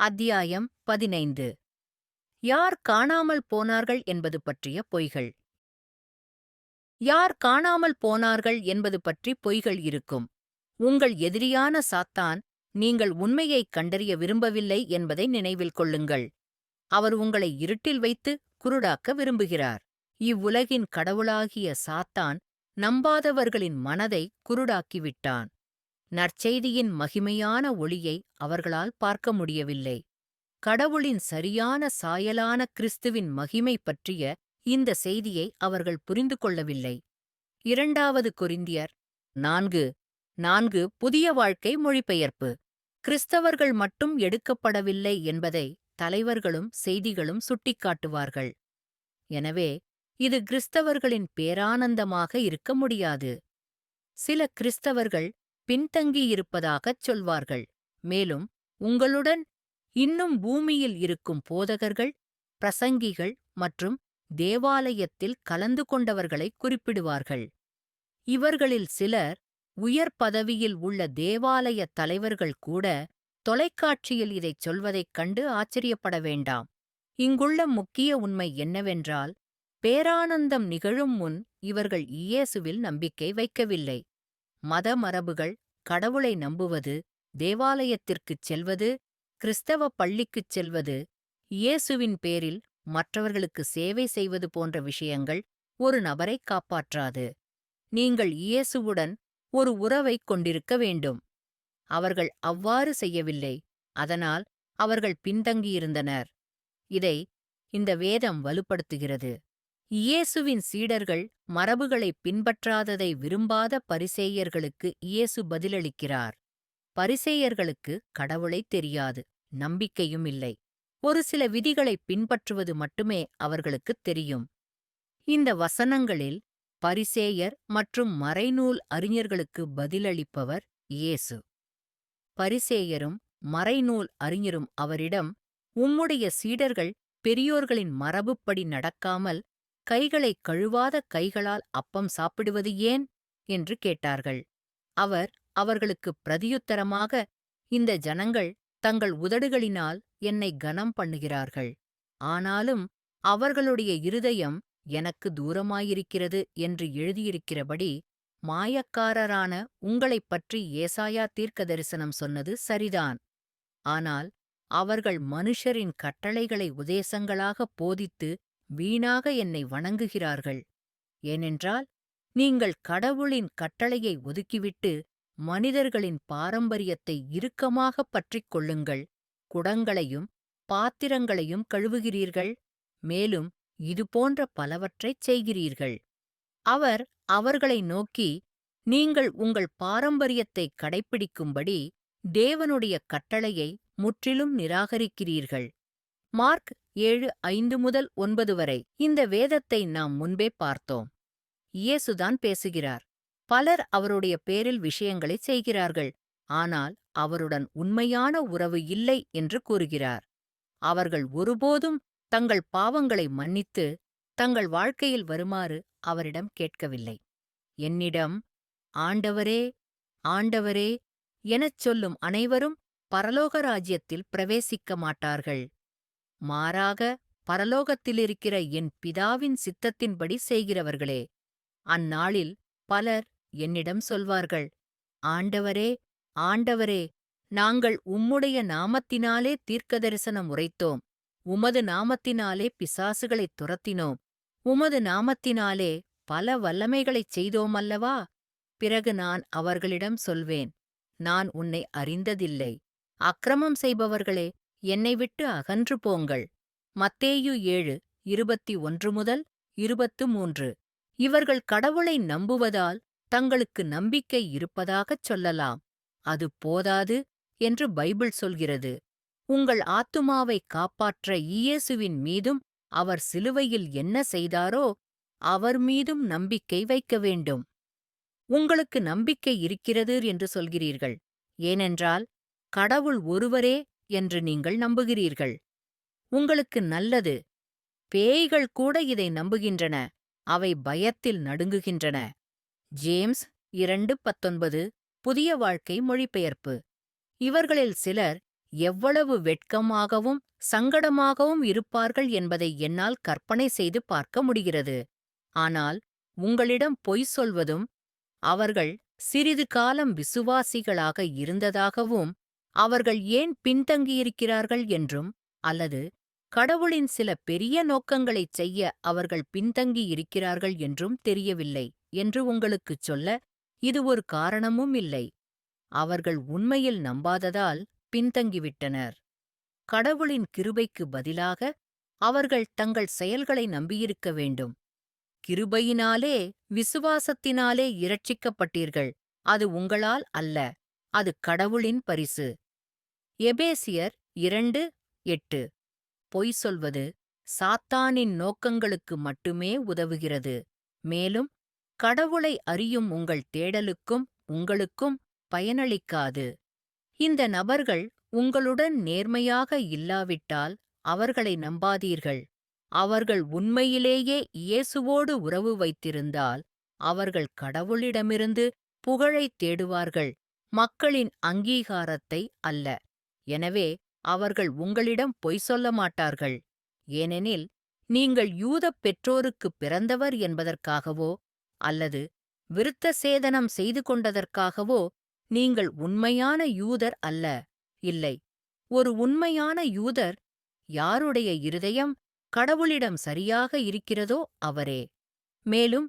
அத்தியாயம் பதினைந்து. யார் காணாமல் போனார்கள் என்பது பற்றிய பொய்கள். யார் காணாமல் போனார்கள் என்பது பற்றி பொய்கள் இருக்கும். உங்கள் எதிரியான சாத்தான் நீங்கள் உண்மையைக் கண்டறிய விரும்பவில்லை என்பதை நினைவில் கொள்ளுங்கள். அவர் உங்களை இருட்டில் வைத்து குருடாக்க விரும்புகிறார். இவ்வுலகின் கடவுளாகிய சாத்தான் நம்பாதவர்களின் மனதை குருடாக்கிவிட்டான். நற்செய்தியின் மகிமையான ஒளியை அவர்களால் பார்க்க முடியவில்லை. கடவுளின் சரியான சாயலான கிறிஸ்துவின் மகிமை பற்றிய இந்த செய்தியை அவர்கள் புரிந்து கொள்ளவில்லை. இரண்டாவது குறிந்தியர் நான்கு நான்கு புதிய வாழ்க்கை மொழிபெயர்ப்பு. கிறிஸ்தவர்கள் மட்டும் எடுக்கப்படவில்லை என்பதை தலைவர்களும் செய்திகளும் சுட்டிக்காட்டுவார்கள். எனவே இது கிறிஸ்தவர்களின் பேரானந்தமாக இருக்க முடியாது. சில கிறிஸ்தவர்கள் பின்தங்கியிருப்பதாகச் சொல்வார்கள். மேலும் உங்களுடன் இன்னும் பூமியில் இருக்கும் போதகர்கள் பிரசங்கிகள் மற்றும் தேவாலயத்தில் கலந்து கொண்டவர்களை குறிப்பிடுவார்கள். இவர்களில் சிலர் உயர் பதவியில் உள்ள தேவாலய தலைவர்கள் கூட தொலைக்காட்சியில் இதைச் சொல்வதைக் கண்டு ஆச்சரியப்பட வேண்டாம். இங்குள்ள முக்கிய உண்மை என்னவென்றால் பேரானந்தம் நிகழும் முன் இவர்கள் இயேசுவில் நம்பிக்கை வைக்கவில்லை. மத மரபுகள் கடவுளை நம்புவது தேவாலயத்திற்குச் செல்வது கிறிஸ்தவ பள்ளிக்குச் செல்வது இயேசுவின் பேரில் மற்றவர்களுக்கு சேவை செய்வது போன்ற விஷயங்கள் ஒரு நபரைக் காப்பாற்றாது. நீங்கள் இயேசுவுடன் ஒரு உறவைக் கொண்டிருக்க வேண்டும். அவர்கள் அவ்வாறு செய்யவில்லை அதனால் அவர்கள் பின்தங்கியிருந்தனர். இதை இந்த வேதம் வலுப்படுத்துகிறது. இயேசுவின் சீடர்கள் மரபுகளை பின்பற்றாததை விரும்பாத பரிசேயர்களுக்கு இயேசு பதிலளிக்கிறார். பரிசேயர்களுக்கு கடவுளைத் தெரியாது நம்பிக்கையும் இல்லை. ஒரு சில விதிகளை பின்பற்றுவது மட்டுமே அவர்களுக்குத் தெரியும். இந்த வசனங்களில் பரிசேயர் மற்றும் மறைநூல் அறிஞர்களுக்கு பதிலளிப்பவர் இயேசு. பரிசேயரும் மறைநூல் அறிஞரும் அவரிடம் உம்முடைய சீடர்கள் பெரியோர்களின் மரபுப்படி நடக்காமல் கைகளை கழுவாத கைகளால் அப்பம் சாப்பிடுவது ஏன்? என்று கேட்டார்கள். அவர் அவர்களுக்கு பிரதியுத்தரமாக இந்த ஜனங்கள் தங்கள் உதடுகளினால் என்னை கனம் பண்ணுகிறார்கள். ஆனாலும் அவர்களுடைய இருதயம் எனக்கு தூரமாயிருக்கிறது என்று எழுதியிருக்கிறபடி மாயக்காரரான உங்களைப் பற்றி ஏசாயா தீர்க்க தரிசனம் சொன்னது சரிதான். ஆனால் அவர்கள் மனுஷரின் கட்டளைகளை உதேசங்களாகப் போதித்து வீணாக என்னை வணங்குகிறார்கள். ஏனென்றால் நீங்கள் கடவுளின் கட்டளையை ஒதுக்கிவிட்டு மனிதர்களின் பாரம்பரியத்தை இறுக்கமாகப் பற்றிக் கொள்ளுங்கள். குடங்களையும் பாத்திரங்களையும் கழுவுகிறீர்கள். மேலும் இதுபோன்ற பலவற்றைச் செய்கிறீர்கள். அவர் அவர்களை நோக்கி நீங்கள் உங்கள் பாரம்பரியத்தைக் கடைப்பிடிக்கும்படி தேவனுடைய கட்டளையை முற்றிலும் நிராகரிக்கிறீர்கள். மார்க் ஏழு ஐந்து முதல் ஒன்பது வரை. இந்த வேதத்தை நாம் முன்பே பார்த்தோம். இயேசுதான் பேசுகிறார். பலர் அவருடைய பேரில் விஷயங்களைச் செய்கிறார்கள். ஆனால் அவருடன் உண்மையான உறவு இல்லை என்று கூறுகிறார். அவர்கள் ஒருபோதும் தங்கள் பாவங்களை மன்னித்து தங்கள் வாழ்க்கையில் வருமாறு அவரிடம் கேட்கவில்லை. என்னிடம் ஆண்டவரே ஆண்டவரே எனச் சொல்லும் அனைவரும் பரலோக ராஜ்யத்தில் பிரவேசிக்க மாட்டார்கள். மாறாக பரலோகத்திலிருக்கிற என் பிதாவின் சித்தத்தின்படி செய்கிறவர்களே. அந்நாளில் பலர் என்னிடம் சொல்வார்கள் ஆண்டவரே ஆண்டவரே நாங்கள் உம்முடைய நாமத்தினாலே தீர்க்கதரிசனம் உரைத்தோம். உமது நாமத்தினாலே பிசாசுகளைத் துரத்தினோம். உமது நாமத்தினாலே பல வல்லமைகளைச் செய்தோமல்லவா? பிறகு நான் அவர்களிடம் சொல்வேன் நான் உன்னை அறிந்ததில்லை. அக்கிரமம் செய்பவர்களே என்னை விட்டு அகன்று போங்கள். மத்தேயு ஏழு இருபத்தி ஒன்று முதல் இருபத்து மூன்று. இவர்கள் கடவுளை நம்புவதால் தங்களுக்கு நம்பிக்கை இருப்பதாகச் சொல்லலாம். அது போதாது என்று பைபிள் சொல்கிறது. உங்கள் ஆத்துமாவை காப்பாற்ற இயேசுவின் மீதும் அவர் சிலுவையில் என்ன செய்தாரோ அவர் மீதும் நம்பிக்கை வைக்க வேண்டும். உங்களுக்கு நம்பிக்கை இருக்கிறது என்று சொல்கிறீர்கள். ஏனென்றால் கடவுள் ஒருவரே என்று நீங்கள் நம்புகிறீர்கள். உங்களுக்கு நல்லது. பேய்கள் கூட இதை நம்புகின்றன. அவை பயத்தில் நடுங்குகின்றன. ஜேம்ஸ் இரண்டு பத்தொன்பது புதிய வாழ்க்கை மொழிபெயர்ப்பு. இவர்களில் சிலர் எவ்வளவு வெட்கமாகவும் சங்கடமாகவும் இருப்பார்கள் என்பதை என்னால் கற்பனை செய்து பார்க்க முடிகிறது. ஆனால் உங்களிடம் பொய் சொல்வதும் அவர்கள் சிறிது காலம் விசுவாசிகளாக இருந்ததாகவும் அவர்கள் ஏன் பின்தங்கியிருக்கிறார்கள் என்றும் அல்லது கடவுளின் சில பெரிய நோக்கங்களைச் செய்ய அவர்கள் பின்தங்கியிருக்கிறார்கள் என்றும் தெரியவில்லை என்று உங்களுக்குச் சொல்ல இது ஒரு காரணமும் இல்லை. அவர்கள் உண்மையில் நம்பாததால் பின்தங்கிவிட்டனர். கடவுளின் கிருபைக்கு பதிலாக அவர்கள் தங்கள் செயல்களை நம்பியிருக்க வேண்டும். கிருபையினாலே விசுவாசத்தினாலே இரட்சிக்கப்பட்டீர்கள். அது உங்களால் அல்ல அது கடவுளின் பரிசு. எபேசியர் இரண்டு எட்டு. பொய் சொல்வது சாத்தானின் நோக்கங்களுக்கு மட்டுமே உதவுகிறது. மேலும் கடவுளை அறியும் உங்கள் தேடலுக்கும் உங்களுக்கும் பயனளிக்காது. இந்த நபர்கள் உங்களுடன் நேர்மையாக இல்லாவிட்டால் அவர்களை நம்பாதீர்கள். அவர்கள் உண்மையிலேயே இயேசுவோடு உறவு வைத்திருந்தால் அவர்கள் கடவுளிடமிருந்து புகழைத் தேடுவார்கள். மக்களின் அங்கீகாரத்தை அல்ல. எனவே அவர்கள் உங்களிடம் பொய் சொல்ல மாட்டார்கள். ஏனெனில் நீங்கள் யூதப் பெற்றோருக்குப் பிறந்தவர் என்பதற்காகவோ அல்லது விருத்த சேதனம் செய்து கொண்டதற்காகவோ நீங்கள் உண்மையான யூதர் அல்ல. இல்லை ஒரு உண்மையான யூதர் யாருடைய இருதயம் கடவுளிடம் சரியாக இருக்கிறதோ அவரே. மேலும்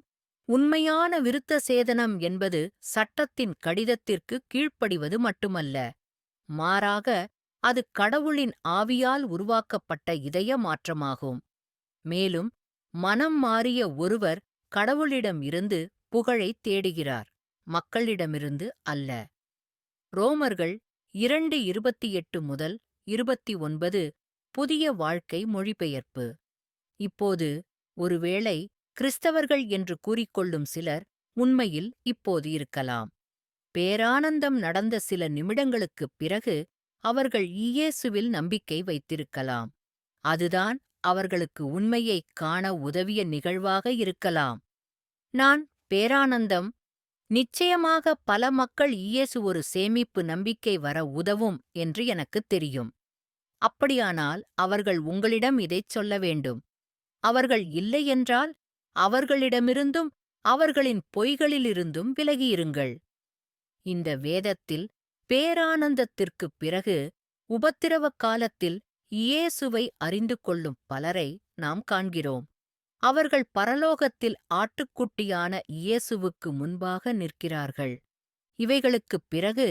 உண்மையான விருத்த சேதனம் என்பது சட்டத்தின் கடிதத்திற்கு கீழ்ப்படிவது மட்டுமல்ல. மாறாக அது கடவுளின் ஆவியால் உருவாக்கப்பட்ட இதய மாற்றமாகும் மேலும் மனம் மாறிய ஒருவர் கடவுளிடம் இருந்து புகழைத் தேடுகிறார் மக்களிடமிருந்து அல்ல. ரோமர்கள் இரண்டு இருபத்தி எட்டு முதல் இருபத்தி ஒன்பது புதிய வாழ்க்கை மொழிபெயர்ப்பு. இப்போது ஒருவேளை கிறிஸ்தவர்கள் என்று கூறிக்கொள்ளும் சிலர் உண்மையில் இப்போது இருக்கலாம். பேரானந்தம் நடந்த சில நிமிடங்களுக்குப் பிறகு அவர்கள் இயேசுவில் நம்பிக்கை வைத்திருக்கலாம். அதுதான் அவர்களுக்கு உண்மையைக் காண உதவிய நிகழ்வாக இருக்கலாம். நான் பேரானந்தம் நிச்சயமாக பல மக்கள் இயேசு ஒரு சேமிப்பு நம்பிக்கை வர உதவும் என்று எனக்குத் தெரியும். அப்படியானால் அவர்கள் உங்களிடம் இதைச் சொல்ல வேண்டும். அவர்கள் இல்லையென்றால் அவர்களிடமிருந்தும் அவர்களின் பொய்களிலிருந்தும் விலகியிருங்கள். இந்த வேதத்தில் பேரானந்தத்திற்குப் பிறகு உபத்திரவக் காலத்தில் இயேசுவை அறிந்து கொள்ளும் பலரை நாம் காண்கிறோம். அவர்கள் பரலோகத்தில் ஆட்டுக்குட்டியான இயேசுவுக்கு முன்பாக நிற்கிறார்கள். இவைகளுக்குப் பிறகு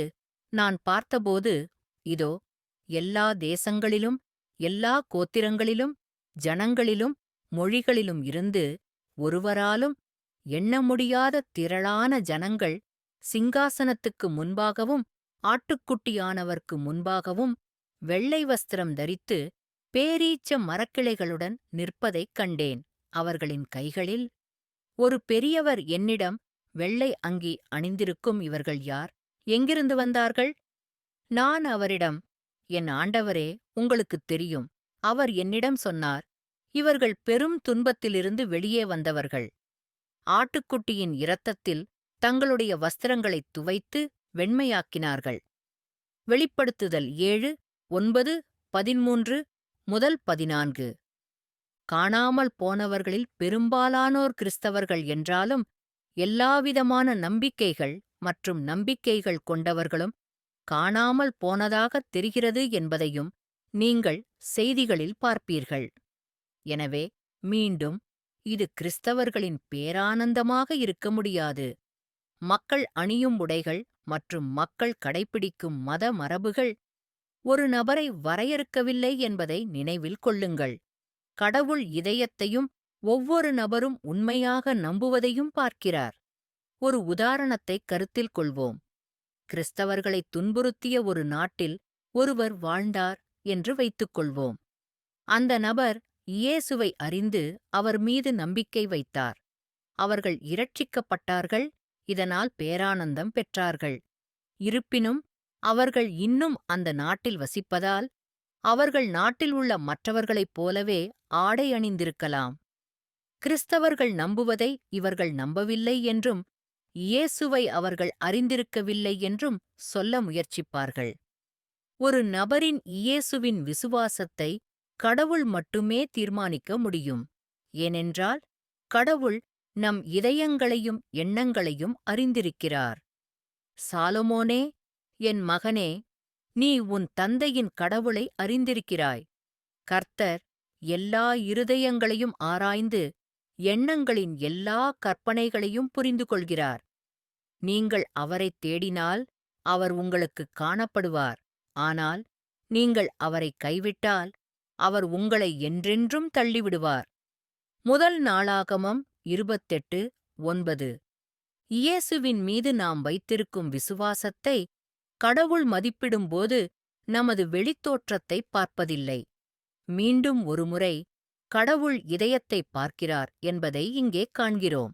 நான் பார்த்தபோது இதோ எல்லா தேசங்களிலும் எல்லா கோத்திரங்களிலும் ஜனங்களிலும் மொழிகளிலும் இருந்து ஒருவராலும் எண்ண முடியாத திரளான ஜனங்கள் சிங்காசனத்துக்கு முன்பாகவும் ஆட்டுக்குட்டியானவர்க்கு முன்பாகவும் வெள்ளை வஸ்திரம் தரித்து பேரீச்ச மரக்கிளைகளுடன் நிற்பதைக் கண்டேன். அவர்களின் கைகளில் ஒரு பெரியவர் என்னிடம் வெள்ளை அங்கி அணிந்திருக்கும் இவர்கள் யார்? எங்கிருந்து வந்தார்கள்? நான் அவரிடம் என் ஆண்டவரே உங்களுக்குத் தெரியும். அவர் என்னிடம் சொன்னார் இவர்கள் பெரும் துன்பத்திலிருந்து வெளியே வந்தவர்கள். ஆட்டுக்குட்டியின் இரத்தத்தில் தங்களுடைய வஸ்திரங்களைத் துவைத்து வெண்மையாக்கினார்கள். வெளிப்படுத்துதல் ஏழு ஒன்பது பதிமூன்று முதல் பதினான்கு. காணாமல் போனவர்களில் பெரும்பாலானோர் கிறிஸ்தவர்கள் என்றாலும் எல்லாவிதமான நம்பிக்கைகள் மற்றும் நம்பிக்கைகள் கொண்டவர்களும் காணாமல் போனதாகத் தெரிகிறது என்பதையும் நீங்கள் செய்திகளில் பார்ப்பீர்கள். எனவே மீண்டும் இது கிறிஸ்தவர்களின் பேரானந்தமாக இருக்க முடியாது. மக்கள் அணியும் உடைகள் மற்றும் மக்கள் கடைப்பிடிக்கும் மத மரபுகள் ஒரு நபரை வரையறுக்கவில்லை என்பதை நினைவில் கொள்ளுங்கள். கடவுள் இதயத்தையும் ஒவ்வொரு நபரும் உண்மையாக நம்புவதையும் பார்க்கிறார். ஒரு உதாரணத்தைக் கருத்தில் கொள்வோம். கிறிஸ்தவர்களைத் துன்புறுத்திய ஒரு நாட்டில் ஒருவர் வாழ்ந்தார் என்று வைத்துக் கொள்வோம். அந்த நபர் இயேசுவை அறிந்து அவர் மீது நம்பிக்கை வைத்தார். அவர்கள் இரட்சிக்கப்பட்டார்கள் இதனால் பேரானந்தம் பெற்றார்கள். இருப்பினும் அவர்கள் இன்னும் அந்த நாட்டில் வசிப்பதால் அவர்கள் நாட்டில் உள்ள மற்றவர்களைப் போலவே ஆடை அணிந்திருக்கலாம். கிறிஸ்தவர்கள் நம்புவதை இவர்கள் நம்பவில்லை என்றும் இயேசுவை அவர்கள் அறிந்திருக்கவில்லை என்றும் சொல்ல முயற்சிப்பார்கள். ஒரு நபரின் இயேசுவின் விசுவாசத்தை கடவுள் மட்டுமே தீர்மானிக்க முடியும். ஏனென்றால் கடவுள் நம் இதயங்களையும் எண்ணங்களையும் அறிந்திருக்கிறார். சாலமோனே என் மகனே நீ உன் தந்தையின் கடவுளை அறிந்திருக்கிறாய். கர்த்தர் எல்லா இருதயங்களையும் ஆராய்ந்து எண்ணங்களின் எல்லா கற்பனைகளையும் புரிந்து கொள்கிறார் நீங்கள் அவரைத் தேடினால் அவர் உங்களுக்குக் காணப்படுவார். ஆனால் நீங்கள் அவரைக் கைவிட்டால் அவர் உங்களை என்றென்றும் தள்ளிவிடுவார். முதல் நாளாகமம் இருபத்தெட்டு ஒன்பது. இயேசுவின் மீது நாம் வைத்திருக்கும் விசுவாசத்தை கடவுள் மதிப்பிடும்போது நமது வெளித்தோற்றத்தை பார்ப்பதில்லை. மீண்டும் ஒருமுறை கடவுள் இதயத்தைப் பார்க்கிறார் என்பதை இங்கே காண்கிறோம்.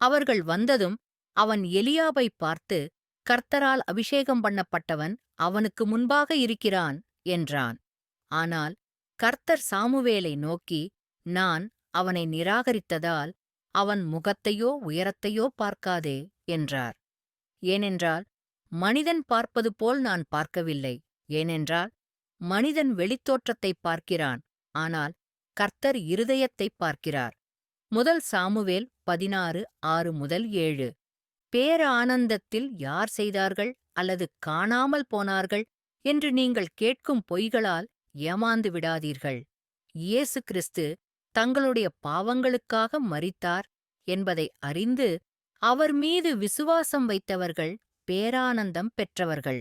அவர்கள் வந்ததும் அவன் எலியாபைப் பார்த்து கர்த்தரால் அபிஷேகம் பண்ணப்பட்டவன் அவனுக்கு முன்பாக இருக்கிறான் என்றான். ஆனால் கர்த்தர் சாமுவேலை நோக்கி நான் அவனை நிராகரித்ததால் அவன் முகத்தையோ உயரத்தையோ பார்க்காதே என்றார். ஏனென்றால் மனிதன் பார்ப்பது போல் நான் பார்க்கவில்லை. ஏனென்றால் மனிதன் வெளித்தோற்றத்தை பார்க்கிறான். ஆனால் கர்த்தர் இருதயத்தைப் பார்க்கிறார். முதல் சாமுவேல் பதினாறு ஆறு முதல் ஏழு. பேரானந்தத்தில் யார் செய்தார்கள் அல்லது காணாமல் போனார்கள் என்று நீங்கள் கேட்கும் பொய்களால் ஏமாந்து விடாதீர்கள். இயேசு கிறிஸ்து தங்களுடைய பாவங்களுக்காக மறித்தார் என்பதை அறிந்து அவர் மீது விசுவாசம் வைத்தவர்கள் பேரானந்தம் பெற்றவர்கள்.